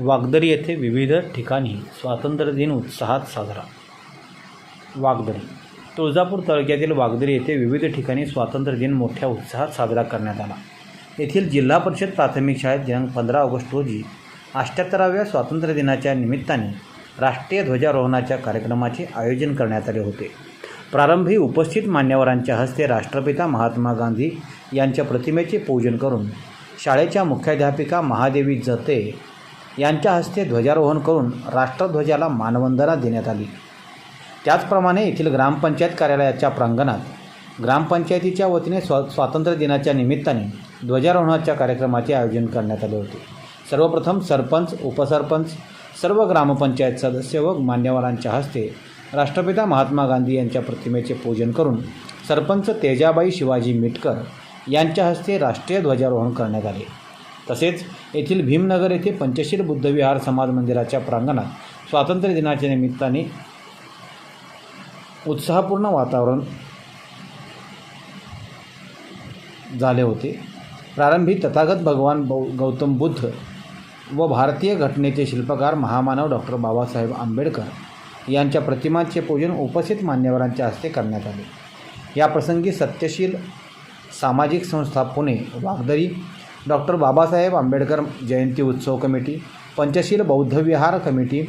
वागदरी येथे विविध ठिकाणी स्वातंत्र्य दिन उत्साहात साजरा. वागदरी. तुळजापूर तालुक्यातील वागदरी येथे विविध ठिकाणी स्वातंत्र्य दिन मोठ्या उत्साहात साजरा करण्यात आला. येथील जिल्हा परिषद प्राथमिक शाळेत दिनांक पंधरा ऑगस्ट रोजी अष्ट्याहत्तराव्या स्वातंत्र्य दिनाच्या निमित्ताने राष्ट्रीय ध्वजारोहणाच्या कार्यक्रमाचे आयोजन करण्यात आले होते. प्रारंभी उपस्थित मान्यवरांच्या हस्ते राष्ट्रपिता महात्मा गांधी यांच्या प्रतिमेचे पूजन करून शाळेच्या मुख्याध्यापिका महादेवी जते यांच्या हस्ते ध्वजारोहण करून राष्ट्रध्वजाला मानवंदना देण्यात आली. त्याचप्रमाणे येथील ग्रामपंचायत कार्यालयाच्या प्रांगणात ग्रामपंचायतीच्या वतीने स्वा स्वातंत्र्य दिनाच्या निमित्ताने ध्वजारोहणाच्या कार्यक्रमाचे आयोजन करण्यात आले होते. सर्वप्रथम सरपंच उपसरपंच सर्व ग्रामपंचायत सदस्य व मान्यवरांच्या हस्ते राष्ट्रपिता महात्मा गांधी यांच्या प्रतिमेचे पूजन करून सरपंच तेजाबाई शिवाजी मिटकर यांच्या हस्ते राष्ट्रीय ध्वजारोहण करण्यात आले. तसेच येथील भीमनगर येथे पंचशील बुद्धविहार समाज मंदिराच्या प्रांगणात स्वातंत्र्य दिनाच्या निमित्ताने उत्साहपूर्ण वातावरण झाले होते. प्रारंभी तथागत भगवान बौ गौतम बुद्ध व भारतीय घटनेचे शिल्पकार महामानव डॉक्टर बाबासाहेब आंबेडकर यांच्या प्रतिमांचे पूजन उपस्थित मान्यवरांच्या हस्ते करण्यात आले. या प्रसंगी सत्यशील सामाजिक संस्था पुणे वागदरी डॉक्टर बाबासाहेब आंबेडकर जयंती उत्सव कमिटी पंचशील बौद्ध विहार कमिटी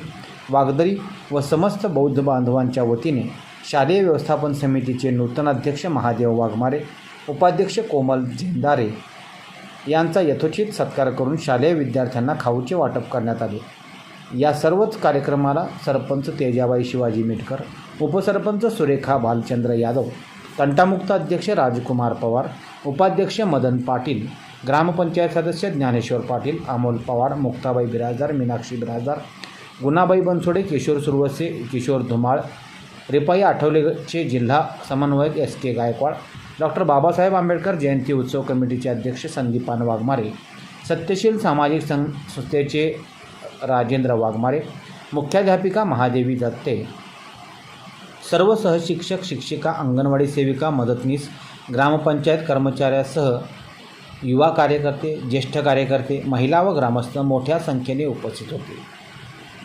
वागदरी व समस्त बौद्ध बांधवांच्या वतीने शालेय व्यवस्थापन समितीचे नूतन अध्यक्ष महादेव वाघमारे उपाध्यक्ष कोमल झेंदारे यांचा यथोचित सत्कार करून शालेय विद्यार्थ्यांना खाऊचे वाटप करण्यात आले. या सर्वच कार्यक्रमाला सरपंच तेजाबाई शिवाजी मिटकर उपसरपंच सुरेखा भालचंद्र यादव तंटामुक्त अध्यक्ष राजकुमार पवार उपाध्यक्ष मदन पाटील ग्रामपंचायत सदस्य ज्ञानेश्वर पाटील अमोल पवार मुक्ताबाई बिराजदार मीनाक्षी बिराजदार गुणाबाई बनसोडे किशोर सुरवसे किशोर धुमाळ रिपाई आठवलेचे जिल्हा समन्वयक S K Gaikwad doctor Babasaheb Ambedkar Jayanti उत्सव कमिटीचे अध्यक्ष संदीपान वाघमारे सत्यशील सामाजिक सं संस्थेचे राजेंद्र वाघमारे मुख्याध्यापिका महादेवी दत्ते सर्व सहशिक्षक शिक्षिका अंगणवाडी सेविका मदतनीस ग्रामपंचायत कर्मचाऱ्यासह युवा कार्यकर्ते ज्येष्ठ कार्यकर्ते महिला व ग्रामस्थ मोठ्या संख्येने उपस्थित होते.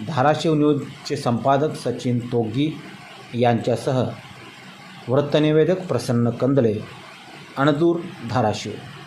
धाराशिव न्यूजचे संपादक सचिन तोगी यांच्यासह वृत्तनिवेदक प्रसन्न कंदळे अणदूर धाराशिव.